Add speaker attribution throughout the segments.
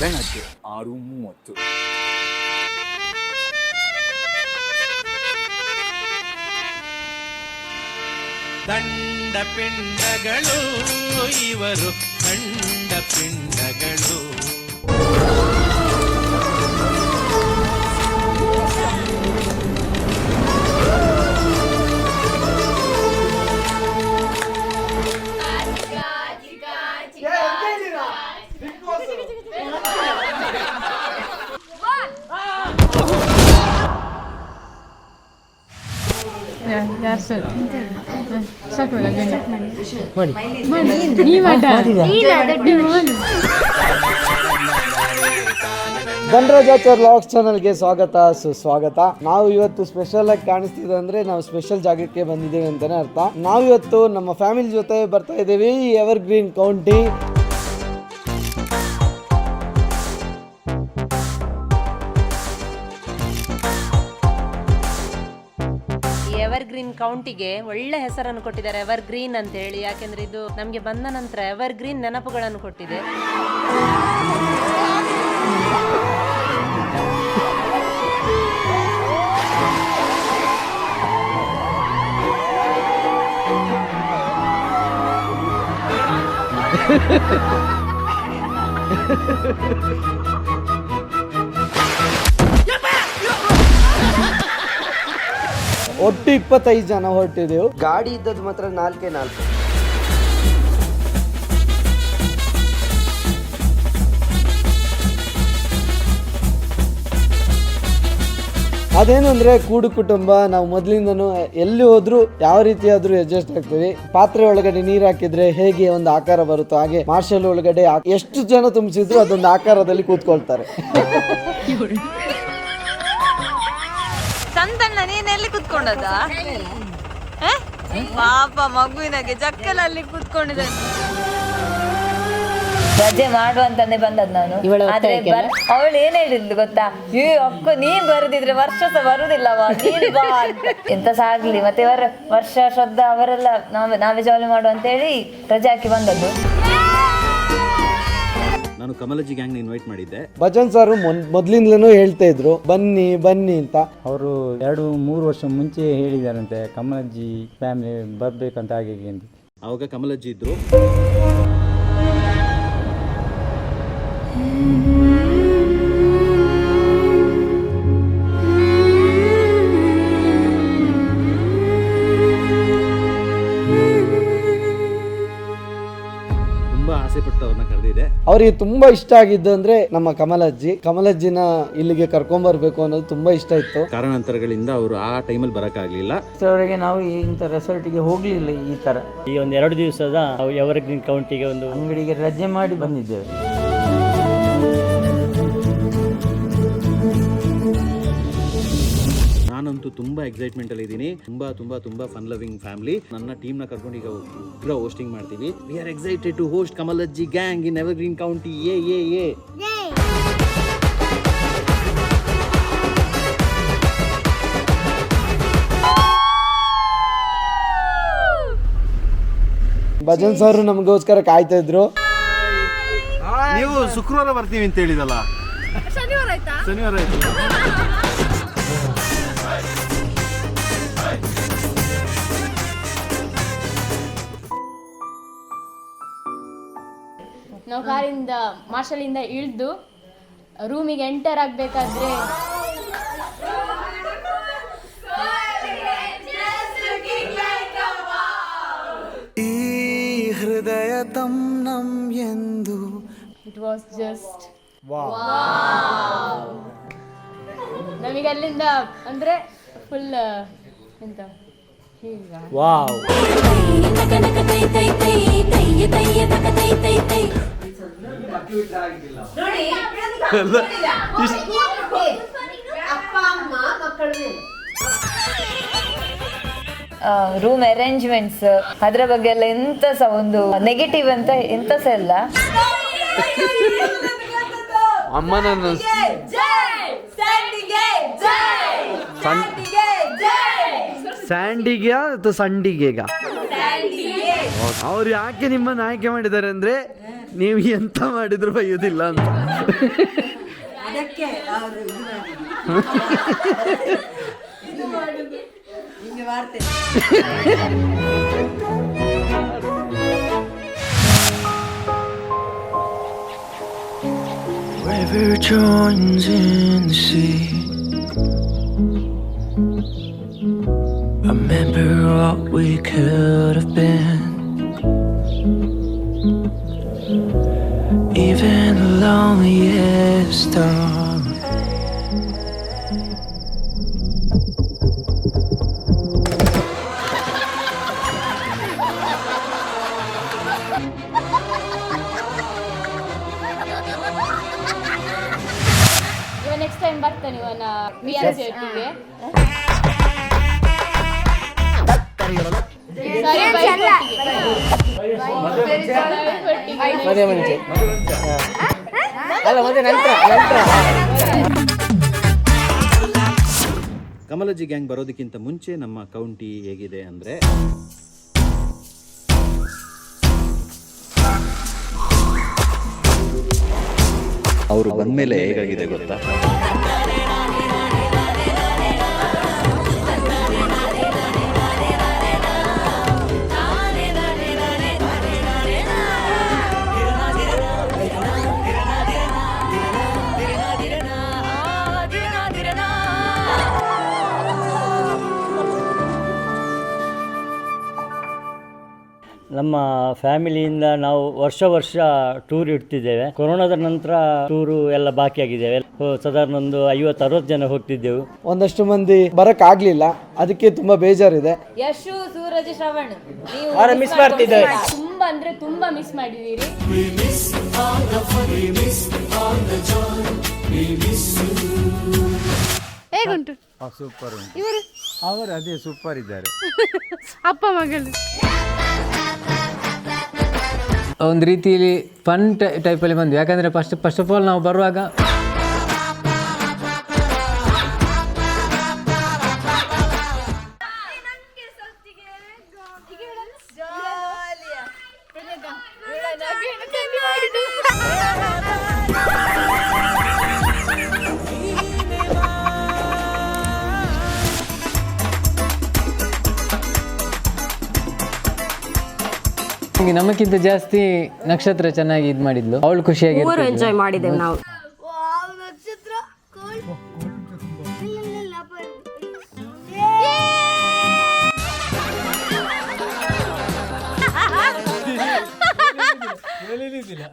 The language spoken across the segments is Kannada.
Speaker 1: ಬೆಳಗ್ಗೆ ಆರು ಮೂವತ್ತು.
Speaker 2: ದಂಡ ಪಿಂಡಗಳು ಇವರು ದಂಡ ಪಿಂಡಗಳು
Speaker 3: ಯಾರು ಸರ್ ಸಾಕು ಮಾಡಿ ನೀ ಮಾಡ ನೀವು ಮಾಡು.
Speaker 4: ಧನರಾಜಾಚಾರ್ ಲಾಕ್ಸ್ ಚಾನಲ್ಗೆ ಸ್ವಾಗತ ಸುಸ್ವಾಗತ. ನಾವು ಇವತ್ತು ಸ್ಪೆಷಲ್ ಆಗಿ ಕಾಣಿಸ್ತಿದೆ ಅಂದ್ರೆ ನಾವು ಸ್ಪೆಷಲ್ ಜಾಗಕ್ಕೆ ಬಂದಿದ್ದೇವೆ ಅಂತಾನೆ ಅರ್ಥ. ನಾವು ಇವತ್ತು ನಮ್ಮ ಫ್ಯಾಮಿಲಿ ಜೊತೆ ಬರ್ತಾ ಇದ್ದೀವಿ ಎವರ್ ಗ್ರೀನ್ ಕೌಂಟಿ
Speaker 5: ಕೌಂಟಿಗೆ ಒಳ್ಳೆ ಹೆಸರನ್ನು ಕೊಟ್ಟಿದ್ದಾರೆ ಎವರ್ ಗ್ರೀನ್ ಅಂತ ಹೇಳಿ ಯಾಕೆಂದ್ರೆ ಇದು ನಮಗೆ ಬಂದ ನಂತರ ಎವರ್ ಗ್ರೀನ್ ನೆನಪುಗಳನ್ನು ಕೊಟ್ಟಿದೆ.
Speaker 4: ಒಟ್ಟು ಇಪ್ಪತ್ತೈದು ಜನ ಹೊರಟಿದ್ದೆವು ಗಾಡಿ ಇದ್ದದ್ದು ಮಾತ್ರ ನಾಲ್ಕೇ ನಾಲ್ಕು. ಅದೇನು ಅಂದ್ರೆ ಕೂಡು ಕುಟುಂಬ ನಾವು ಮೊದಲಿಂದನೂ ಎಲ್ಲಿ ಹೋದ್ರು ಯಾವ ರೀತಿ ಆದ್ರೂ ಅಡ್ಜಸ್ಟ್ ಆಗ್ತೀವಿ. ಪಾತ್ರೆ ಒಳಗಡೆ ನೀರು ಹಾಕಿದ್ರೆ ಹೇಗೆ ಒಂದು ಆಕಾರ ಬರುತ್ತೋ ಹಾಗೆ ಮಾರ್ಷಲ್ ಒಳಗಡೆ ಎಷ್ಟು ಜನ ತುಂಬಿಸಿದ್ರು ಅದೊಂದು ಆಕಾರದಲ್ಲಿ ಕೂತ್ಕೊಳ್ತಾರೆ.
Speaker 6: ಕುತ್ಕೊಂಡದ? ಪಾಪ ಮಗುವಿನಗೆ ಜಕ್ಕಲಲ್ಲಿ ಕುತ್ಕೊಂಡಿದ್ದಾನೆ. ರಜೆ ಮಾಡುವಂತಾನೆ ಬಂದದ್ ನಾನು. ಆದ್ರೆ ಅವಳು ಏನ್ ಹೇಳಿದ್ಲು ಗೊತ್ತಾ? ಏ ಅಕ್ಕ ನೀನ್ ಬರುದಿದ್ರೆ ವರ್ಷಸ ಸಹ ಬರುದಿಲ್ಲವಾ? ನೀನ್ ಬಾ ಅಂತ. ಎಂತ ಸಾಗ್ಲಿ ಆಗ್ಲಿ ಮತ್ತೆ ಇವರ ವರ್ಷ ಶ್ರದ್ಧಾ ಅವರೆಲ್ಲ ನಾವೇ ನಾವೇ ಜಾಲಿ ಮಾಡು ಅಂತ ಹೇಳಿ ರಜೆ ಹಾಕಿ ಬಂದದ್ದು.
Speaker 7: ನಾನು ಕಮಲಜಿ ಗ್ಯಾಂಗ್ ಇನ್ವೈಟ್ ಮಾಡಿದ್ದೆ.
Speaker 4: ಭಜನ್ ಸರ್ ಮೊದ್ಲಿಂದಲೂ ಹೇಳ್ತಾ ಇದ್ರು ಬನ್ನಿ ಬನ್ನಿ ಅಂತ.
Speaker 8: ಅವರು ಎರಡು ಮೂರು ವರ್ಷ ಮುಂಚೆ ಹೇಳಿದಾರಂತೆ ಕಮಲಜ್ಜಿ ಫ್ಯಾಮಿಲಿ ಬರ್ಬೇಕಂತ ಹಾಗೆ ಹೀಗೆ ಅಂತ.
Speaker 7: ಅವಾಗ ಕಮಲಜ್ಜಿ ಇದ್ರು. ಅವ್ರನ್ನ ಕರೆದಿದೆ.
Speaker 4: ಅವ್ರಿಗೆ ತುಂಬಾ ಇಷ್ಟ ಆಗಿದ್ದು ಅಂದ್ರೆ ನಮ್ಮ ಕಮಲಜ್ಜಿ. ಕಮಲಜ್ಜಿನ ಇಲ್ಲಿಗೆ ಕರ್ಕೊಂಡ್ ಬರ್ಬೇಕು ಅನ್ನೋದು ತುಂಬಾ ಇಷ್ಟ ಇತ್ತು.
Speaker 7: ಕಾರಣಾಂತರಗಳಿಂದ ಅವರು ಆ ಟೈಮಲ್ಲಿ ಬರೋಕ್ಕಾಗಲಿಲ್ಲ.
Speaker 9: ಅವರಿಗೆ ನಾವು ಇಂಥ ರೆಸಾರ್ಟಿಗೆ ಹೋಗ್ಲಿಲ್ಲ ಈ ತರ.
Speaker 10: ಈ ಒಂದ್ ಎರಡು ದಿವಸದ ಎವರ್ಗ್ರೀನ್ ಕೌಂಟಿಗೆ ಒಂದು
Speaker 9: ಅಂಗಡಿಗೆ ರಜೆ ಮಾಡಿ ಬಂದಿದ್ದೇವೆ.
Speaker 7: ನಾನಂತೂ ತುಂಬಾ ಎಕ್ಸೈಟ್ಮೆಂಟ್ ಅಲ್ಲಿ ಇದ್ದೀನಿ. ತುಂಬಾ ತುಂಬಾ ತುಂಬಾ ಫನ್ ಲವಿಂಗ್ ಫ್ಯಾಮಿಲಿ ನನ್ನ ಟೀಮ್ನ ಕರ್ಕೊಂಡು ಈಗ ಉಗ್ರ ಹೋಸ್ಟಿಂಗ್ ಮಾಡ್ತೀವಿ. We are excited to host ಕಮಲಜ್ಜಿ gang in ever green county ಏ ಏ ಏ
Speaker 4: ಭಜನ್ ಸರ್ ನಮಗೋಸ್ಕರ ಕಾಯ್ತಾ ಇದ್ರು.
Speaker 1: ನೀವು ಶುಕ್ರವಾರ ಬರ್ತೀವಿ ಅಂತ ಹೇಳಿದಲ್ಲ. ಶನಿವಾರ ಆಯ್ತು.
Speaker 3: ನಾವು ಕಾರಿಂದ ಮಾರ್ಷಲಿಂದ ಇಳಿದು ರೂಮಿಗೆ ಎಂಟರ್ ಆಗಬೇಕಾದ್ರೆ
Speaker 4: ಈ ಹೃದಯ ತಮ್ ನಮ್ ಎಂದು.
Speaker 3: ಇಟ್ ವಾಸ್ ಜಸ್ಟ್ ನಮಗೆ ಅಲ್ಲಿಂದ ಅಂದ್ರೆ ಫುಲ್ ಎಂತ? ಹೀಗ?
Speaker 10: ವಾವ್
Speaker 6: ರೂಮ್ ಅರೇಂಜ್ಮೆಂಟ್ಸ್ ಅದರ ಬಗ್ಗೆ ಎಲ್ಲ ಎಂತ ಸಹ ಒಂದು ನೆಗೆಟಿವ್ ಅಂತ ಎಂತ ಸಹ ಇಲ್ಲ.
Speaker 4: ಅಮ್ಮನನ್ನು ಸ್ಯಾಂಡಿಗೆ ಅಥವಾ ಸಂಡಿಗೆಗ? ಅವ್ರು ಯಾಕೆ ನಿಮ್ಮನ್ನು ಆಯ್ಕೆ ಮಾಡಿದ್ದಾರೆ ಅಂದ್ರೆ ನೀವು ಎಂತ ಮಾಡಿದ್ರು ಬೈಯೋದಿಲ್ಲ ಅಂತ
Speaker 11: River joins in the sea. Remember what we could have been. loneliest star.
Speaker 3: ಇವ ನೆಕ್ಸ್ಟ್ ಟೈಮ್ ಬರ್ತಾನೆ ಇವನ ರಿಯಾಲಿಟಿ ಒಟ್ಟಿಗೆ Sorry, bike ಒಟ್ಟಿಗೆ. Bike ಒಟ್ಟಿಗೆ.
Speaker 4: ಅಲ್ಲ ನಂತರ ನಂತರ.
Speaker 7: ಕಮಲಜ್ಜಿ ಗ್ಯಾಂಗ್ ಬರೋದಕ್ಕಿಂತ ಮುಂಚೆ ನಮ್ಮ ಕೌಂಟಿ ಹೇಗಿದೆ ಅಂದರೆ ಅವರು ಬಂದಮೇಲೆ ಹೇಗಾಗಿದೆ ಗೊತ್ತಾ?
Speaker 10: ನಮ್ಮ ಫ್ಯಾಮಿಲಿಯಿಂದ ನಾವು ವರ್ಷ ವರ್ಷ ಟೂರ್ ಇಡ್ತಿದ್ದೇವೆ. ಕೊರೋನಾದ ನಂತರ ಟೂರು ಎಲ್ಲ ಬಾಕಿ ಆಗಿದ್ದೇವೆ. ಸಾಧಾರಣ ಒಂದು ಐವತ್ತು ಅರವತ್ತು ಜನ ಹೋಗ್ತಿದ್ದೆವು.
Speaker 4: ಒಂದಷ್ಟು ಮಂದಿ ಬರಕ್ ಆಗ್ಲಿಲ್ಲ ಅದಕ್ಕೆ ತುಂಬಾ ಬೇಜಾರಿದೆ.
Speaker 12: ಯಶು ಸೂರಜ್ ಶ್ರವಣ್ ನೀವು
Speaker 10: ಮಿಸ್ ಮಾಡ್ತಿದ್ದೇವೆ
Speaker 3: ತುಂಬಾ ಅಂದ್ರೆ ತುಂಬಾ ಮಿಸ್ ಮಾಡಿದೀರಿ
Speaker 13: ಹೇಗುಂಟು?
Speaker 8: ಸೂಪರ್
Speaker 13: ಇವರು?
Speaker 8: ಅವರು ಅದೇ ಸೂಪರ್ ಇದ್ದಾರೆ.
Speaker 13: ಅಪ್ಪ ಮಗಳು.
Speaker 14: ಒಂದು ರೀತಿಯಲ್ಲಿ ಫನ್ ಟೈಪಲ್ಲಿ ಬಂದ್ವಿ. ಯಾಕಂದರೆ ಫಸ್ಟ್ ಫಸ್ಟ್ ಆಫ್ ಆಲ್ ನಾವು ಬರುವಾಗ ನಮಗಿಂತ ಜಾಸ್ತಿ ನಕ್ಷತ್ರ ಚೆನ್ನಾಗಿ ಇದು ಮಾಡಿದ್ಲು. ಅವಳು ಖುಷಿಯಾಗಿ
Speaker 5: ಎಂಜಾಯ್ ಮಾಡಿದ್ದೇವೆ ನಾವು.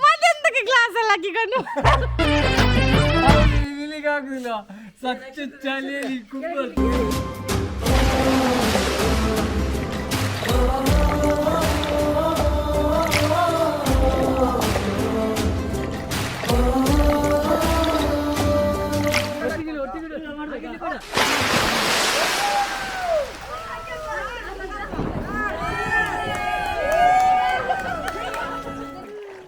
Speaker 13: ಮತ್ತೆಂತಕ್ಕೆ ಗ್ಲಾಸ್ ಎಲ್ಲ ಹಾಕಿಕೊಂಡು
Speaker 14: ಸಚ್ಚ ಚಳಿಯಲ್ಲಿ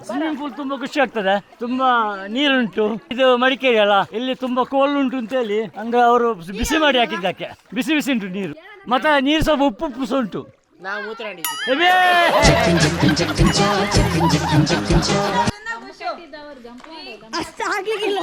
Speaker 10: ಸ್ವಿಮ್ಮಿಂಗ್ ಪೂಲ್ ತುಂಬಾ ಖುಷಿ ಆಗ್ತದೆ. ತುಂಬಾ ನೀರುಂಟು. ಇದು ಮಡಿಕೇರಿ ಅಲ್ಲ? ಇಲ್ಲಿ ತುಂಬಾ ಕೋಲ್ ಉಂಟು ಅಂತ ಹೇಳಿ ಅಂದ್ರೆ ಅವರು ಬಿಸಿ ಮಾಡಿ ಹಾಕಿದ್ದಕ್ಕೆ. ಬಿಸಿ ಬಿಸಿ ಉಂಟು ನೀರು. ಮತ್ತೆ ನೀರು ಸ್ವಲ್ಪ ಉಪ್ಪು ಉಪ್ಪು ಸಹ ಉಂಟು. ಅಷ್ಟು ಆಗ್ಲಿಕ್ಕಿಲ್ಲ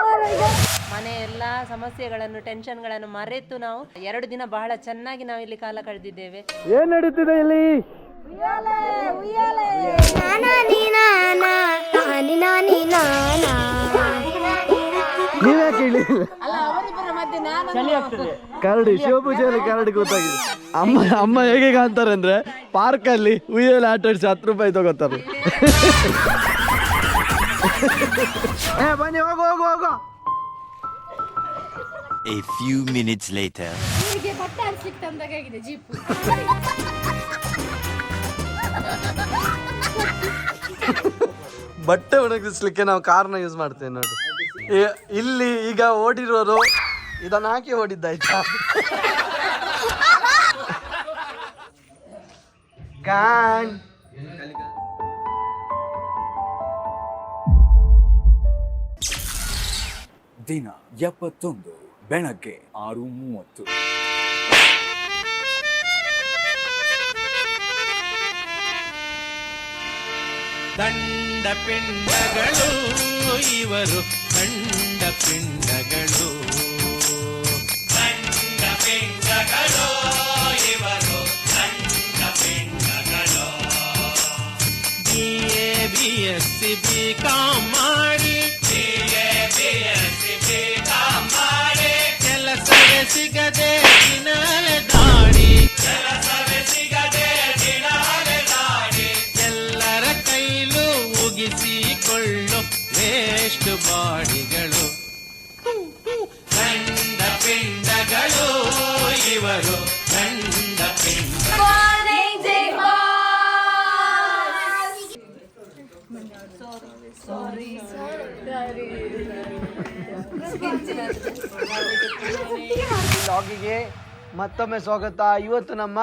Speaker 10: Oh my god!
Speaker 5: ಮನೆ ಎಲ್ಲ ಸಮಸ್ಯೆಗಳನ್ನು ಟೆನ್ಷನ್ಗಳನ್ನು ಮರೆತು ನಾವು ಎರಡು ದಿನ ಬಹಳ ಚೆನ್ನಾಗಿ ನಾವು ಇಲ್ಲಿ ಕಾಲ ಕಳೆದಿದ್ದೇವೆ.
Speaker 4: ಏನ್ ನಡೀತಿದೆ ಇಲ್ಲಿ? ನೀವ್ಯಾಕೆ ಹೇಳಿ? ಕರಡಿ ಶಿವಪೂಜೆಯಲ್ಲಿ ಕರಡಿ ಗೊತ್ತಾಗಿದೆ ಅಮ್ಮ ಅಮ್ಮ ಹೇಗೆ ಕಾಣ್ತಾರೆ ಅಂದ್ರೆ ಪಾರ್ಕ್ ಅಲ್ಲಿ ಉಯ್ಯಲ್ಲಿ ಆಟ ಆಡಿಸಿ ಹತ್ತು ರೂಪಾಯಿ ತಗೋತಾರೆ. ಏ ಬನ್ನಿ ಹೋಗು ಹೋಗು ಹೋಗು.
Speaker 11: A few minutes later.
Speaker 3: ಬಟ್ಟೆ ಆಡ್ಸ್ಲಿಕ್ಕೆ ತಂದಾಗಿದೆ ಜೀಪ್?
Speaker 4: ಬಟ್ಟೆ ಒಣಗಿಸ್ಲಿಕ್ಕೆ ನಾವು ಕಾರ್ನ ಯೂಸ್ ಮಾಡ್ತೇವೆ ನೋಡಿ. ಇಲ್ಲಿ ಈಗ ಓಡಿರೋರು ಇದನ್ನ ಹಾಕಿ ಓಡಿದ್ದಾಯ್ತಾ? ಕಾಣ್.
Speaker 1: ದಿನ ಎಪ್ಪತ್ತೊಂದು. ಬೆಳಗ್ಗೆ ಆರು ಮೂವತ್ತು.
Speaker 2: ದಂಡ ಪಿಂಡಗಳು, ಇವರು ದಂಡ ಪಿಂಡಗಳು. ದಂಡ ಪಿಂಡಗಳು, ಇವರು ದಂಡ ಪಿಂಡಗಳು. B A B S C B com ಮಾಡಿ. B A B S C B ಸಿಗದೆ ದಿನಾಲೆ ಎಲ್ಲರ ಕೈಲೂ ಉಗಿಸಿಕೊಳ್ಳು ವೇಸ್ಟ್ ಬಾಡಿಗಳು. ಗಂಡ ಪಿಂಡಗಳು ಇವರು ಗಂಡ ಪಿಂಡ
Speaker 4: ಲಾಗಿಗೆ ಮತ್ತೊಮ್ಮೆ ಸ್ವಾಗತ. ಇವತ್ತು ನಮ್ಮ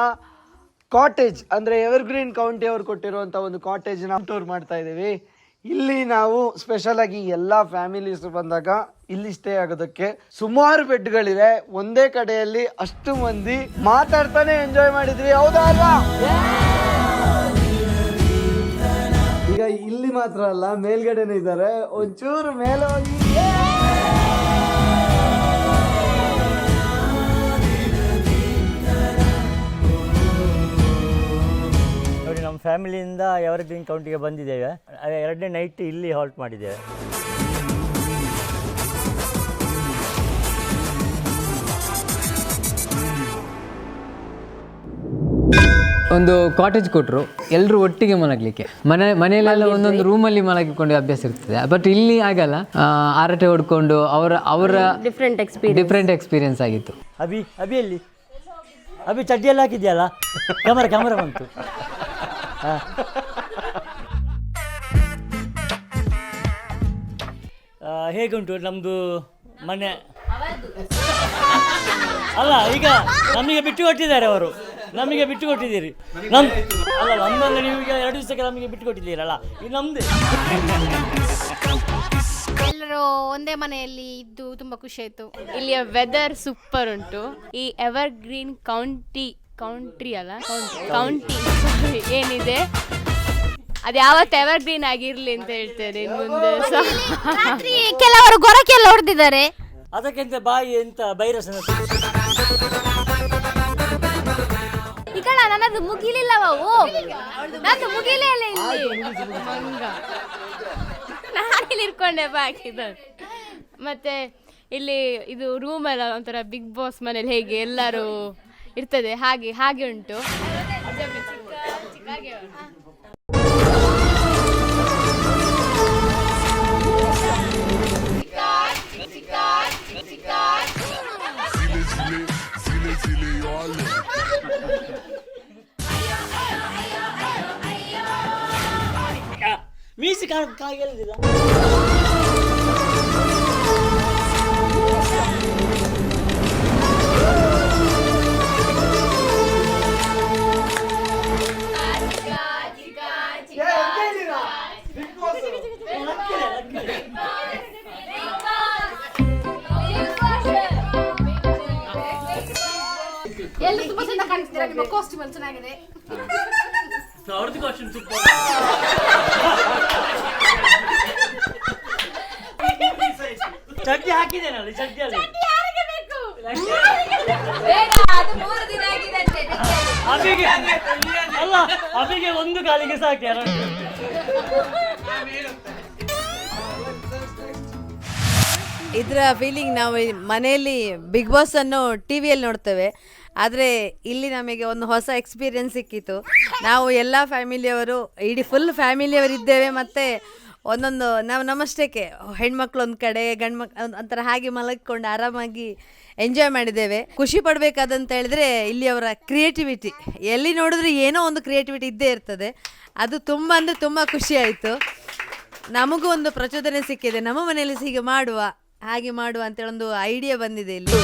Speaker 4: ಕಾಟೇಜ್ ಅಂದ್ರೆ ಎವರ್ಗ್ರೀನ್ ಕೌಂಟಿ ಅವರು ಕೊಟ್ಟಿರುವಂತ ಒಂದು ಕಾಟೇಜ್ ನಾವು ಟೂರ್ ಮಾಡ್ತಾ ಇದ್ದೀವಿ. ಇಲ್ಲಿ ನಾವು ಸ್ಪೆಷಲ್ ಆಗಿ ಎಲ್ಲ ಫ್ಯಾಮಿಲೀಸ್ ಬಂದಾಗ ಇಲ್ಲಿ ಸ್ಟೇ ಆಗೋದಕ್ಕೆ ಸುಮಾರು ಬೆಡ್ಗಳಿವೆ. ಒಂದೇ ಕಡೆಯಲ್ಲಿ ಅಷ್ಟು ಮಂದಿ ಮಾತಾಡ್ತಾನೆ ಎಂಜಾಯ್ ಮಾಡಿದ್ವಿ. ಹೌದಾ ಅಲ್ವಾ? ಈಗ ಇಲ್ಲಿ ಮಾತ್ರ ಅಲ್ಲ, ಮೇಲ್ಗಡೆನೂ ಇದ್ದಾರೆ. ಒಂಚೂರು ಮೇಲೆ ಹೋಗಿ
Speaker 10: ಫ್ಯಾಮಿಲಿಯಿಂದ ಎವರ್ಗ್ರೀನ್ ಕೌಂಟಿಗೆ ಬಂದಿದ್ದೇವೆ. ಅದೇ ಎರಡನೇ ನೈಟ್ ಇಲ್ಲಿ ಹಾಲ್ಟ್ ಮಾಡಿದ್ದೇವೆ.
Speaker 14: ಒಂದು ಕಾಟೇಜ್ ಕೊಟ್ಟರು ಎಲ್ಲರೂ ಒಟ್ಟಿಗೆ ಮಲಗಲಿಕ್ಕೆ. ಮನೆ ಮನೆಯಲ್ಲೆಲ್ಲ ಒಂದೊಂದು ರೂಮಲ್ಲಿ ಮಲಗಿಕೊಂಡು ಅಭ್ಯಾಸ ಇರ್ತದೆ. ಬಟ್ ಇಲ್ಲಿ ಆಗಲ್ಲ. ಆರಟೆ ಹೊಡ್ಕೊಂಡು ಅವರ ಅವರ
Speaker 3: ಡಿಫ್ರೆಂಟ್ ಎಕ್ಸ್ಪೀರಿಯನ್ಸ್
Speaker 14: ಡಿಫ್ರೆಂಟ್ ಎಕ್ಸ್ಪೀರಿಯನ್ಸ್ ಆಗಿತ್ತು.
Speaker 10: ಅಭಿ ಅಭಿಯಲ್ಲಿ ಅಭಿ ಚಡ್ಡಿಯಲ್ಲಿ ಹಾಕಿದ್ಯಲ್ಲ? ಕ್ಯಾಮರಾ ಕ್ಯಾಮರಾ ಬಂತು. ಹೇಗುಂಟು ನಮ್ಮದು ಮನೆ? ಅಲ್ಲ ಈಗ ನಮಗೆ ಬಿಟ್ಟು ಕೊಟ್ಟಿದ್ದಾರೆ ಅವರು. ನಮಗೆ ಬಿಟ್ಟು ಕೊಟ್ಟಿದ್ದೀರಿ ನಮ್ ಅಲ್ಲ ನಮ್ಮನ್ನು ನೀವು ಈಗ ಎರಡು ದಿವಸಕ್ಕೆ ನಮಗೆ ಬಿಟ್ಟು ಕೊಟ್ಟಿದ್ದೀರಲ್ಲ ಇದು ನಮ್ದು.
Speaker 15: ಎಲ್ಲರೂ ಒಂದೇ ಮನೆಯಲ್ಲಿ ಇದ್ದು ತುಂಬಾ ಖುಷಿ ಆಯ್ತು. ಇಲ್ಲಿಯ ವೆದರ್ ಸೂಪರ್ ಉಂಟು. ಈ ಎವರ್ ಗ್ರೀನ್ ಕೌಂಟಿ ಕೌಂಟ್ರಿ ಅಲ್ಲ? ಕೌಂಟಿ ಏನಿದೆ? ಅದು ಯಾವತ್ತು ಎವರ್ ಗ್ರೀನ್ ಆಗಿರ್ಲಿ ಅಂತ ಹೇಳ್ತಾರೆ ಮುಂದೆ ಸಹ ಕೆಲವರು ಗೊರಕೆಲ್ಲ ಹೊಡೆದಿದ್ದಾರೆ.
Speaker 10: ಅದಕ್ಕಿಂತ ಬಾಯಿ ಎಂತ ಬೈರಸ್
Speaker 15: ಈ ಕಣ ನನ್ನದು ಬಾವು ನಂದು ಮುಗಿಲೇ ಇಲ್ಲ ಇಲ್ಲಿ. ಮಂಗ. ನಾನಿಲ್ಲಿ ಇರ್ಕೊಂಡೆ ಬಾಕಿದ್ದು ಮತ್ತೆ ಇಲ್ಲಿ ಇದು ರೂಮ್ ಎಲ್ಲ ಒಂಥರ ಬಿಗ್ ಬಾಸ್ ಮನೇಲಿ ಹೇಗೆ ಎಲ್ಲರೂ ಇರ್ತದೆ ಹಾಗೆ ಹಾಗೆ ಉಂಟು.
Speaker 10: ಮೀಸಿ ಕಾಣ್ ಕಾಯಿಲ್ಲ
Speaker 15: ಕಾಸ್ಟ್ಯೂಮ್ ಅಲ್ಲಿ ಚೆನ್ನಾಗಿದೆ.
Speaker 10: ಅವ್ರದ್ದು ಕಾಸ್ಟ್ಯೂಮ್ ಸೂಪರ್ ಚಡ್ಡಿ ಹಾಕಿದ್ದೇನಲ್ಲ ಚಡ್ಡಿಯಲ್ಲಿ ಅಭಿಗೆ ಅಲ್ಲ ಅಭಿಗೆ ಒಂದು ಕಾಲಿಗೆ ಸಾಕಿ ಎರಡು
Speaker 16: ಇದರ ಫೀಲಿಂಗ್ ನಾವು ಮನೆಯಲ್ಲಿ ಬಿಗ್ ಬಾಸ್ ಅನ್ನು ಟಿ ವಿಯಲ್ಲಿ ನೋಡ್ತೇವೆ. ಆದರೆ ಇಲ್ಲಿ ನಮಗೆ ಒಂದು ಹೊಸ ಎಕ್ಸ್ಪೀರಿಯನ್ಸ್ ಸಿಕ್ಕಿತು. ನಾವು ಎಲ್ಲ ಫ್ಯಾಮಿಲಿಯವರು ಇಡೀ ಫುಲ್ ಫ್ಯಾಮಿಲಿಯವರಿದ್ದೇವೆ ಮತ್ತು ಒಂದೊಂದು ನಾವು ನಮ್ಮಷ್ಟಕ್ಕೆ ಹೆಣ್ಮಕ್ಳು ಒಂದು ಕಡೆ ಗಂಡು ಮಕ್ ಒಂಥರ ಹಾಗೆ ಮಲಗಿಕೊಂಡು ಆರಾಮಾಗಿ ಎಂಜಾಯ್ ಮಾಡಿದ್ದೇವೆ. ಖುಷಿ ಪಡಬೇಕಾದಂತ ಹೇಳಿದ್ರೆ ಇಲ್ಲಿ ಅವರ ಕ್ರಿಯೇಟಿವಿಟಿ ಎಲ್ಲಿ ನೋಡಿದ್ರೆ ಏನೋ ಒಂದು ಕ್ರಿಯೇಟಿವಿಟಿ ಇದ್ದೇ ಇರ್ತದೆ. ಅದು ತುಂಬ ಅಂದರೆ ತುಂಬ ಖುಷಿ ಆಯಿತು. ನಮಗೂ ಒಂದು ಪ್ರಚೋದನೆ ಸಿಕ್ಕಿದೆ. ನಮ್ಮ ಮನೆಯಲ್ಲಿ ಹೀಗೆ ಮಾಡುವ, ಹಾಗೆ ಮಾಡುವ ಅಂತೇಳಿ ಒಂದು ಐಡಿಯಾ ಬಂದಿದೆ ಇಲ್ಲಿ.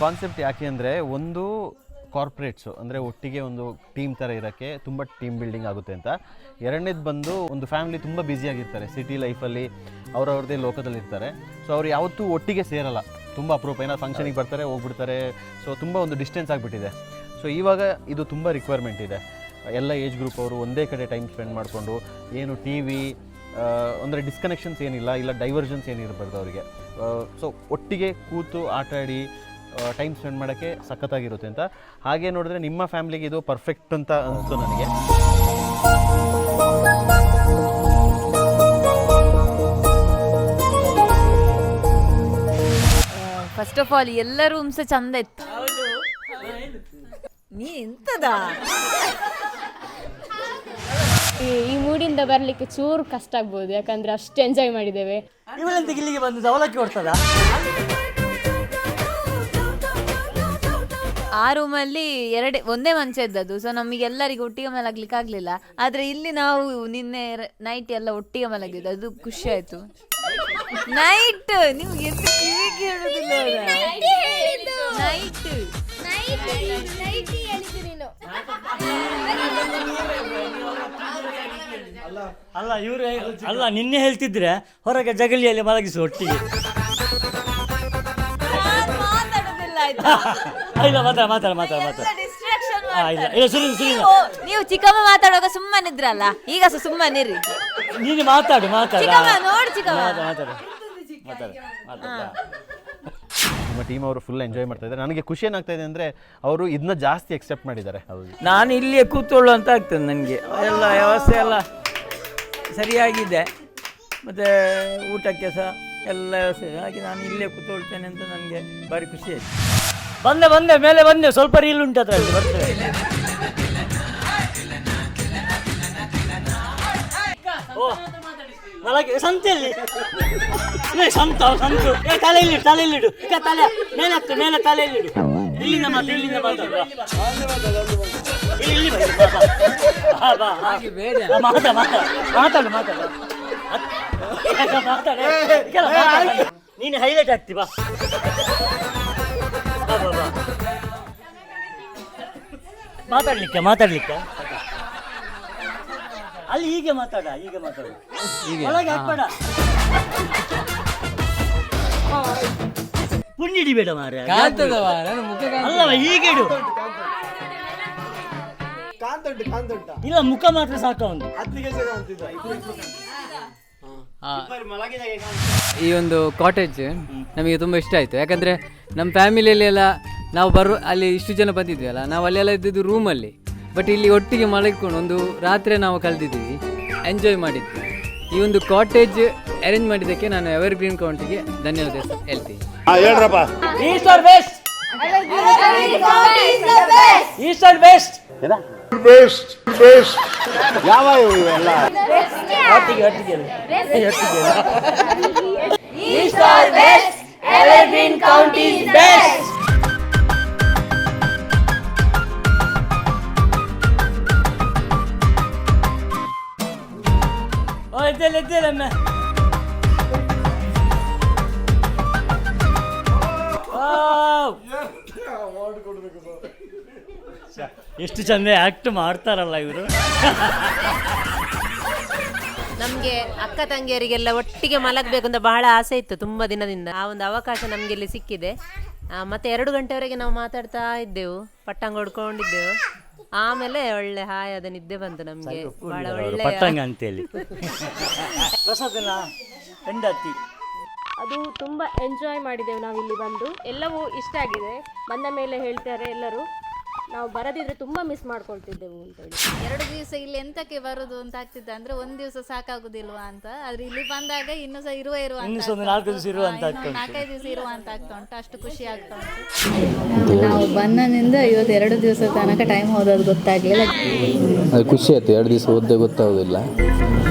Speaker 7: ಕಾನ್ಸೆಪ್ಟ್ ಯಾಕೆ ಅಂದರೆ ಒಂದು ಕಾರ್ಪೊರೇಟ್ಸು ಅಂದರೆ ಒಟ್ಟಿಗೆ ಒಂದು ಟೀಮ್ ಥರ ಇರೋಕ್ಕೆ ತುಂಬ ಟೀಮ್ ಬಿಲ್ಡಿಂಗ್ ಆಗುತ್ತೆ ಅಂತ. ಎರಡನೇದು ಬಂದು ಒಂದು ಫ್ಯಾಮಿಲಿ ತುಂಬ ಬ್ಯುಸಿಯಾಗಿರ್ತಾರೆ ಸಿಟಿ ಲೈಫಲ್ಲಿ ಲೋಕದಲ್ಲಿ ಇರ್ತಾರೆ. ಸೊ ಅವ್ರು ಯಾವತ್ತೂ ಒಟ್ಟಿಗೆ ಸೇರಲ್ಲ, ತುಂಬ ಅಪರೂಪ. ಏನೋ ಫಂಕ್ಷನಿಗೆ ಬರ್ತಾರೆ, ಹೋಗ್ಬಿಡ್ತಾರೆ. ಸೊ ತುಂಬ ಒಂದು ಡಿಸ್ಟೆನ್ಸ್ ಆಗಿಬಿಟ್ಟಿದೆ. ಸೊ ಇವಾಗ ಇದು ತುಂಬ ರಿಕ್ವೈರ್ಮೆಂಟ್ ಇದೆ. ಎಲ್ಲ ಏಜ್ ಗ್ರೂಪ್ ಅವರು ಒಂದೇ ಕಡೆ ಟೈಮ್ ಸ್ಪೆಂಡ್ ಮಾಡಿಕೊಂಡು ಏನು ಟಿ ವಿ ಅಂದರೆ ಡಿಸ್ಕನೆಕ್ಷನ್ಸ್ ಏನಿಲ್ಲ, ಇಲ್ಲ ಡೈವರ್ಜನ್ಸ್ ಏನಿರಬಾರ್ದು ಅವರಿಗೆ. ಸೊ ಒಟ್ಟಿಗೆ ಕೂತು ಆಟ ಆಡಿ ಟೈಮ್ ಸ್ಪೆಂಡ್ ಮಾಡೋಕ್ಕೆ ಸಖತ್ತಾಗಿರುತ್ತೆ ಅಂತ. ಹಾಗೆ ನೋಡಿದ್ರೆ ನಿಮ್ಮ ಫ್ಯಾಮಿಲಿಗೆ ಇದು ಪರ್ಫೆಕ್ಟ್ ಅಂತ ಅನಿಸ್ತು ನನಗೆ.
Speaker 12: ಫಸ್ಟ್ ಆಫ್ ಆಲ್ ಎಲ್ಲ ರೂಮ್ಸ್ ಚಂದ ಇತ್ತು.
Speaker 16: ನೀ ಎಂತದ?
Speaker 3: ಈ ಈ ಮೂಡಿಂದ ಬರ್ಲಿಕ್ಕೆ ಚೂರು ಕಷ್ಟ ಆಗ್ಬೋದು ಯಾಕಂದ್ರೆ ಅಷ್ಟು ಎಂಜಾಯ್ ಮಾಡಿದ್ದೇವೆ.
Speaker 10: ಇವಳಂತ ಇಲ್ಲಿಗೆ ಬಂದು ಅವಲಕ್ಕಿ ಕೊಡ್ತದ?
Speaker 12: ಆ ರೂಮಲ್ಲಿ ಎರಡೇ ಒಂದೇ ಮಂಚ ಇದ್ದದ್ದು. ಸೊ ನಮಗೆ ಎಲ್ಲರಿಗೂ ಒಟ್ಟಿಗೆ ಮಲಗ್ಲಿಕ್ಕೆ ಆಗ್ಲಿಲ್ಲ ಆದ್ರೆ ಇಲ್ಲಿ ನಾವು ನಿನ್ನೆ ನೈಟ್ ಎಲ್ಲ ಒಟ್ಟಿಗೆ ಮಲಗಿದ್ದು. ಅದು ಖುಷಿ ಆಯ್ತು. ನೈಟ್ ನಿಮ್ಗೆ ಎಂತ ಕಿವಿಗೆ ಹೇಳುದಿಲ್ಲ ನೈಟ್
Speaker 10: ಅಲ್ಲ ಇವ್ರೆ ಅಲ್ಲ ನಿನ್ನೆ ಹೇಳ್ತಿದ್ರೆ ಹೊರಗೆ ಜಗಲಿಯಲ್ಲಿ ಮಲಗಿಸು ಒಟ್ಟಿಗೆ.
Speaker 12: ಆಯ್ತಾ?
Speaker 10: ಇಲ್ಲ ಮಾತಾಡ ಮಾತಾಡ ಮಾತಾಡ ಮಾತಾಡ ಇಲ್ಲ ಇಲ್ಲ. ಸುರಿ ಸುನಿ
Speaker 12: ನೀವು ಚಿಕ್ಕಮ್ಮ ಮಾತಾಡುವಾಗ ಸುಮ್ಮನಿದ್ರಲ್ಲ? ಈಗ ಸಹ ಸುಮ್ಮನಿರಿ
Speaker 10: ನೀನು ಮಾತಾಡು ಮಾತಾಡ.
Speaker 12: ಚಿಕ್ಕಮ್ಮ ನೋಡು ಚಿಕ್ಕಮ್ಮ.
Speaker 10: ಮಾತಾಡ ಮಾತಾಡ. ಮಾತಾಡ
Speaker 7: ನಿಮ್ಮ ಟೀಮ್ ಅವರು ಫುಲ್ ಎಂಜಾಯ್ ಮಾಡ್ತಾ ಇದ್ದಾರೆ. ನನಗೆ ಖುಷಿ ಏನಾಗ್ತಾ ಇದೆ ಅಂದರೆ ಅವರು ಇದನ್ನ ಜಾಸ್ತಿ ಎಕ್ಸೆಪ್ಟ್ ಮಾಡಿದ್ದಾರೆ.
Speaker 9: ನಾನು ಇಲ್ಲಿಯೇ ಕೂತ್ಕೊಳ್ಳು ಅಂತ ಆಗ್ತದೆ ನನಗೆ. ಎಲ್ಲ ವ್ಯವಸ್ಥೆ ಎಲ್ಲ ಸರಿಯಾಗಿದೆ. ಮತ್ತು ಊಟಕ್ಕೆ ಸಹ ಎಲ್ಲ ವ್ಯವಸ್ಥೆ ಹಾಗೆ ನಾನು ಇಲ್ಲೇ ಕೂತ್ಕೊಳ್ತೇನೆ ಅಂತ ನನಗೆ ಭಾರಿ ಖುಷಿ ಆಯಿತು.
Speaker 10: ಬಂದೆ ಬಂದೆ ಮೇಲೆ ಬಂದೆ. ಸ್ವಲ್ಪ ರೀಲ್ ಉಂಟು ಅದರಲ್ಲಿ ಬರ್ತೇವೆ ಓ ಮಲಗಿ ಸಂತೆಯಲ್ಲಿ ಏ, ಸಂತ ಸಂತು. ಏ ತಲೆಯಲ್ಲಿಡು ತಲೆಯಲ್ಲಿಡು ಈಗ ತಲೆ ಮೇಲೆ ಹತ್ತು ಮೇಲೆ ತಲೆಯಲ್ಲಿಡು ಇಲ್ಲಿಂದ ಮಾತು ಇಲ್ಲಿಂದ ಮಾತಾಡುವ ಇಲ್ಲಿ ಇಲ್ಲಿ ಬನ್ನಿ, ಬಾ, ಬಾ. ಬಾ, ಬಾ, ಬಾ. ಮಾತಾಡ ಮಾತಾಡ ಮಾತಾಡು. ಮಾತಾಡು ಮಾತಾಡ. ನೀನು ಹೈಲೈಟ್ ಆಗ್ತಿ ಬಾ. ಮಾತಾಡ್ಲಿಕ್ಕೆ ಮಾತಾಡ್ಲಿಕ್ಕೆ? ಅಲ್ಲಿ ಹೀಗೆ ಮಾತಾಡ ಹೀಗೆ ಮಾತಾಡು. ಒಳಗೆ ಹಾಕ್ಬೇಡ. ಪುಣ್ಯಡಿಬೇಡ ಮಾರ ಅಲ್ಲವ ಹೀಗೆ ಇಡು. ಇಲ್ಲ ಮುಖ ಮಾತ್ರ ಸಾಕು
Speaker 4: ಅಂತಿದ್ದ.
Speaker 14: ಈ ಒಂದು ಕಾಟೇಜ್ ನಮಗೆ ತುಂಬ ಇಷ್ಟ ಆಯಿತು. ಯಾಕಂದರೆ ನಮ್ಮ ಫ್ಯಾಮಿಲಿಯಲ್ಲಿ ಎಲ್ಲ ನಾವು ಬರೋ ಅಲ್ಲಿ ಇಷ್ಟು ಜನ ಬಂದಿದ್ವಿ ಅಲ್ಲ ನಾವು ಅಲ್ಲೆಲ್ಲ ಇದ್ದಿದ್ದು ರೂಮಲ್ಲಿ ಬಟ್ ಇಲ್ಲಿ ಒಟ್ಟಿಗೆ ಮಲಗಿಕೊಂಡು ಒಂದು ರಾತ್ರಿ ನಾವು ಕಳೆದಿದ್ದೀವಿ ಎಂಜಾಯ್ ಮಾಡಿದ್ವಿ. ಈ ಒಂದು ಕಾಟೇಜ್ ಅರೇಂಜ್ ಮಾಡಿದ್ದಕ್ಕೆ ನಾನು ಎವರ್ ಗ್ರೀನ್ ಕೌಂಟಿಗೆ ಧನ್ಯವಾದ ಹೇಳ್ತೀನಿ.
Speaker 10: East or west east or west ಒಟ್ಟಿಗೆ ಒಟ್ಟಿಗೆ ಹೇಳು. ಒಟ್ಟಿಗೆ ಹೇಳು. ಓ ಎದ್ದೇಳು ಎದ್ದೇಳು ಅಮ್ಮ ವಾವ್. ಛ, ಎಷ್ಟು ಚಂದ ಆಕ್ಟ್ ಮಾಡ್ತಾರಲ್ಲ ಇವರು?
Speaker 16: ನಮಗೆ ಅಕ್ಕ ತಂಗಿಯರಿಗೆಲ್ಲ ಒಟ್ಟಿಗೆ ಮಲಗಬೇಕು ಅಂತ ಬಹಳ ಆಸೆ ಇತ್ತು ತುಂಬ ದಿನದಿಂದ. ಆ ಒಂದು ಅವಕಾಶ ನಮಗೆ ಇಲ್ಲಿ ಸಿಕ್ಕಿದೆ. ಆ, ಮತ್ತೆ ಎರಡು ಗಂಟೆವರೆಗೆ ನಾವು ಮಾತಾಡ್ತಾ ಇದ್ದೆವು ಪಟ್ಟಂಗ ಹೊಡ್ಕೊಂಡಿದ್ದೆವು. ಆಮೇಲೆ ಒಳ್ಳೆ ಹಾಯಾದ ನಿದ್ದೆ ಬಂತು ನಮಗೆ. ಬಹಳ ಒಳ್ಳೆ
Speaker 10: ಪಟ್ಟಂಗ ಅಂತೇಳಿ. ಪ್ರಸಾದನ ಹೆಂಡತಿ.
Speaker 3: ಅದು ತುಂಬಾ ಎಂಜಾಯ್ ಮಾಡಿದೆವು ನಾವು ಇಲ್ಲಿ ಬಂದು. ಎಲ್ಲವೂ ಇಷ್ಟ ಆಗಿದೆ. ಬಂದ ಮೇಲೆ ಹೇಳ್ತಾರೆ ಎಲ್ಲರೂ. ನಾವು ಬರದಿದ್ರೆ ತುಂಬ ಮಿಸ್ ಮಾಡ್ಕೊಳ್ತಿದ್ದೆವು ಅಂತೇಳಿ.
Speaker 15: ಎರಡು ದಿವಸ ಇಲ್ಲಿ ಎಂತಕ್ಕೆ ಬರುದು ಅಂತ ಆಗ್ತಿದ್ದ ಅಂದ್ರೆ ಒಂದ್ ದಿವಸ ಸಾಕಾಗುದಿಲ್ವಾ ಅಂತ. ಆದ್ರೆ ಇಲ್ಲಿ ಬಂದಾಗ ಇನ್ನು ಸಹ ಇರುವ ಇರುವ ಅಂತ
Speaker 10: ಇನ್ನು ಸಹ ಒಂದು
Speaker 15: ಆಗ್ತಾ
Speaker 10: ನಾಲ್ಕು ದಿವಸ ಇರುವ ಅಂತ
Speaker 15: ಉಂಟು.
Speaker 10: ಆಗ್ತಾ ಉಂಟು.
Speaker 15: ನಾಲ್ಕೈದು ದಿವಸ ಇರುವ ಅಂತ ಆಗ್ತಾ ಉಂಟು. ಅಷ್ಟು ಖುಷಿ ಆಗ್ತಾ ಉಂಟು.
Speaker 17: ನಾವು ಬಂದನಿಂದ ಇವತ್ತು ಎರಡು ದಿವಸ ತನಕ ಟೈಮ್ ಹೋದದ್ದು ಗೊತ್ತಾಗ್ಲಿಲ್ಲ.
Speaker 18: ಅದು ಖುಷಿ ಆಯ್ತು. ಎರಡು ದಿವಸ ಓದ್ದೆ ಗೊತ್ತಾಗೋದಿಲ್ಲ.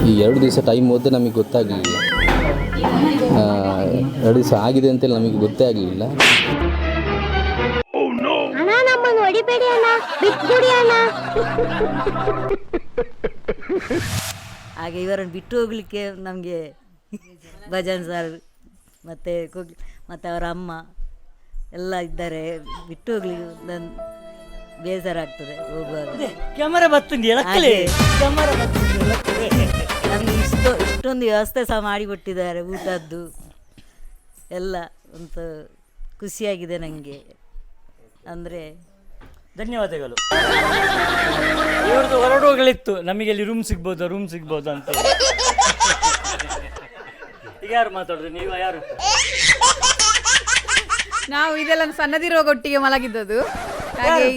Speaker 18: ಈ ಎರಡು ದಿವಸ ಟೈಮ್ ಓದ್ದೆ ನಮಗೆ ಗೊತ್ತಾಗಲಿಲ್ಲ. ಎರಡು ದಿವಸ ಆಗಿದೆ ಅಂತೇಳಿ ನಮಗೆ ಗೊತ್ತೇ ಆಗಲಿಲ್ಲ.
Speaker 3: ಅಣ್ಣ.
Speaker 12: ಹಾಗೆ ಇವರನ್ನು ಬಿಟ್ಟು ಹೋಗ್ಲಿಕ್ಕೆ ನಮಗೆ ಭಜನ್ ಸರ್ ಮತ್ತು ಮತ್ತೆ ಮತ್ತು ಅವರ ಅಮ್ಮ ಎಲ್ಲ ಇದ್ದಾರೆ. ಬಿಟ್ಟು ಹೋಗ್ಲಿಕ್ಕೆ ನನ್ನ ಬೇಜಾರಾಗ್ತದೆ ಹೋಗುವಾಗ.
Speaker 10: ಕ್ಯಾಮರಾ ಎಳಕ್ಕಲೆ ಕ್ಯಾಮರಾ
Speaker 12: ನಮಗೆ ಇಷ್ಟು ಇಷ್ಟೊಂದು ವ್ಯವಸ್ಥೆ ಸಹ ಮಾಡಿಕೊಟ್ಟಿದ್ದಾರೆ ಊಟದ್ದು. ಎಲ್ಲ ಅಂತ ಖುಷಿಯಾಗಿದೆ ನನಗೆ ಅಂದರೆ
Speaker 10: ಧನ್ಯವಾದಗಳು. ಇವ್ರದ್ದು ಹೊರಡುವಗಳಿತ್ತು ನಮಗೆ ಇಲ್ಲಿ ರೂಮ್ ಸಿಗ್ಬೋದಾ? ರೂಮ್ ಸಿಗ್ಬೋದು ಅಂತ. ಈಗ ಯಾರು ಮಾತಾಡುದು? ನೀವು ಯಾರು?
Speaker 17: ನಾವು ಇದೆಲ್ಲ ಸಣ್ಣದಿರುವಾಗ ಒಟ್ಟಿಗೆ ಮಲಗಿದ್ದದು ಹಾಗೆ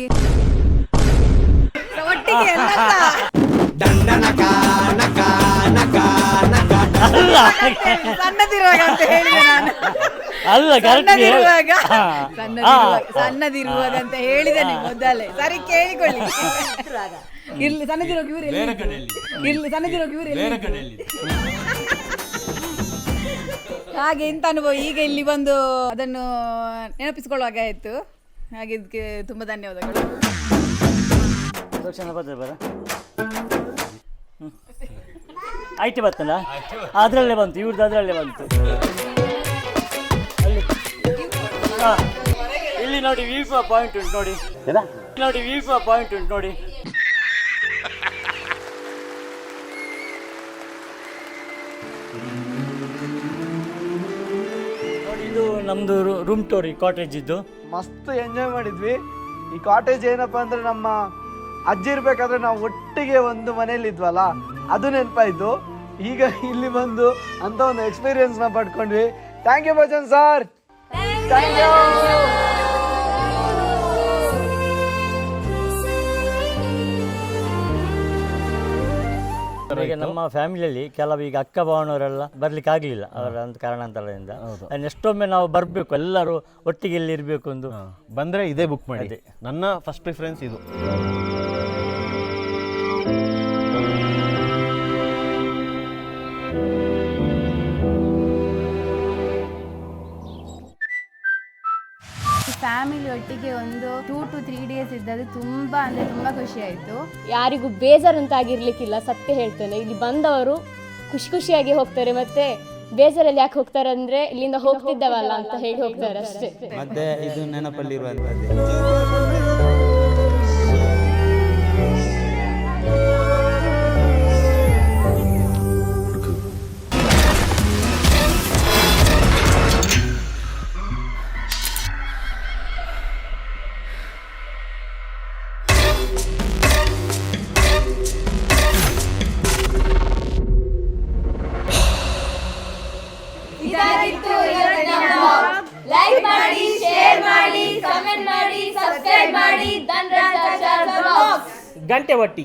Speaker 17: ಒಟ್ಟಿಗೆ ಎಲ್ಲ
Speaker 10: ಅಲ್ಲ.
Speaker 17: ಸಣ್ಣದಿರುವಾಗ ಅಂತ ಹೇಳಿದೆ ನಾನು
Speaker 10: ಅಲ್ಲ
Speaker 17: ಸಣ್ಣದಿರುವಾಗ ಸಣ್ಣದಿರುವಾಗ ಸಣ್ಣದಿರುವಾಗ ಅಂತ ಹೇಳಿದ್ದೇನೆ ಮೊದಲೇ. ಸರಿ ಕೇಳಿಕೊಳ್ಳಿ. ಇರ್ಲಿ ಸಣ್ಣದಿರುವಾಗ ಇವ್ರು ಎಲ್ಲಿ ಇಲ್ಲಿ ಇರ್ಲಿ ಸಣ್ಣದಿರುವಾಗ ಇವ್ರು ಎಲ್ಲಿ? ಹಾಗೆ ಇಂತ ಅನುಭವ. ಈಗ ಇಲ್ಲಿ ಬಂದು ಅದನ್ನು ನೆನಪಿಸ್ಕೊಳ್ಳುವಾಗ ಆಯ್ತು. ಹಾಗೆ ಇದಕ್ಕೆ ತುಂಬಾ ಧನ್ಯವಾದಗಳು.
Speaker 10: ಬರ್ತದೆ ಐಟಿ ಬರ್ತಲ್ಲ? ಅದರಲ್ಲೇ ಬಂತು ಇವ್ರದ್ದು ಅದರಲ್ಲೇ ಬಂತು. ಅಲ್ಲಿ. ಹಾ. ಇಲ್ಲಿ ನೋಡಿ ವಿ ಪಾಯಿಂಟ್ ಉಂಟು ನೋಡಿ. ನೋಡಿ ವಿ ಪಾಯಿಂಟ್ ಉಂಟು ನೋಡಿ. ನೋಡಿ ಇದು ನಮ್ದು ರೂಮ್ ಟೋರಿ ಕಾಟೇಜ್ ಇದ್ದು.
Speaker 4: ಮಸ್ತ್ ಎಂಜಾಯ್ ಮಾಡಿದ್ವಿ. ಈ ಕಾಟೇಜ್ ಏನಪ್ಪಾ ಅಂದ್ರೆ ನಮ್ಮ ಅಜ್ಜಿ ಇರ್ಬೇಕಾದ್ರೆ ನಾವು ಒಟ್ಟಿಗೆ ಒಂದು ಮನೇಲಿ ಇದ್ವಲ್ಲ ಅದು ನೆನಪಾಯ್ತು. ಈಗ ಇಲ್ಲಿ ಬಂದು ಅಂತ ಒಂದು ಎಕ್ಸ್ಪೀರಿಯನ್ಸ್ನ ಪಡ್ಕೊಂಡ್ವಿ. Thank you Bhajan sir thank you
Speaker 10: ಈಗ ನಮ್ಮ ಫ್ಯಾಮಿಲಿಯಲ್ಲಿ ಕೆಲವು ಈಗ ಅಕ್ಕ ಭಾವನವರೆಲ್ಲ ಬರ್ಲಿಕ್ಕೆ ಆಗಲಿಲ್ಲ ಅವರ ಒಂದು ಕಾರಣಾಂತರದಿಂದ. ಎಷ್ಟೊಮ್ಮೆ ನಾವು ಬರಬೇಕು ಎಲ್ಲರೂ ಒಟ್ಟಿಗೆ ಇಲ್ಲಿ ಇರಬೇಕು ಒಂದು
Speaker 7: ಬಂದ್ರೆ ಇದೇ ಬುಕ್ ಮಾಡಿ. ನನ್ನ ಫಸ್ಟ್ ಪ್ರಿಫರೆನ್ಸ್ ಇದು.
Speaker 17: ಫ್ಯಾಮಿಲಿ ಒಟ್ಟಿಗೆ ಒಂದು ಟೂ ಟು ತ್ರೀ ಡೇಸ್ ಇದ್ದದ್ದು ತುಂಬಾ ಅಂದ್ರೆ ತುಂಬಾ ಖುಷಿ ಆಯ್ತು.
Speaker 3: ಯಾರಿಗೂ ಆಗಿರ್ಲಿಕ್ಕಿಲ್ಲ ಸತ್ಯ ಹೇಳ್ತೇನೆ. ಇಲ್ಲಿ ಬಂದವರು ಖುಷಿ ಖುಷಿಯಾಗಿ ಹೋಗ್ತಾರೆ ಮತ್ತೆ ಬೇಜಾರಲ್ಲಿ ಯಾಕೆ ಹೋಗ್ತಾರೆ ಅಂದ್ರೆ ಇಲ್ಲಿಂದ ಹೋಗ್ತಿದ್ದವಲ್ಲ ಅಂತ ಹೇಳಿ ಹೋಗ್ತಾರೆ ಅಷ್ಟೇ.
Speaker 8: ಮತ್ತೆ ಇದು ನೆನಪಲ್ಲಿರುವಂಥದ್ದು
Speaker 10: नाट्यवाटी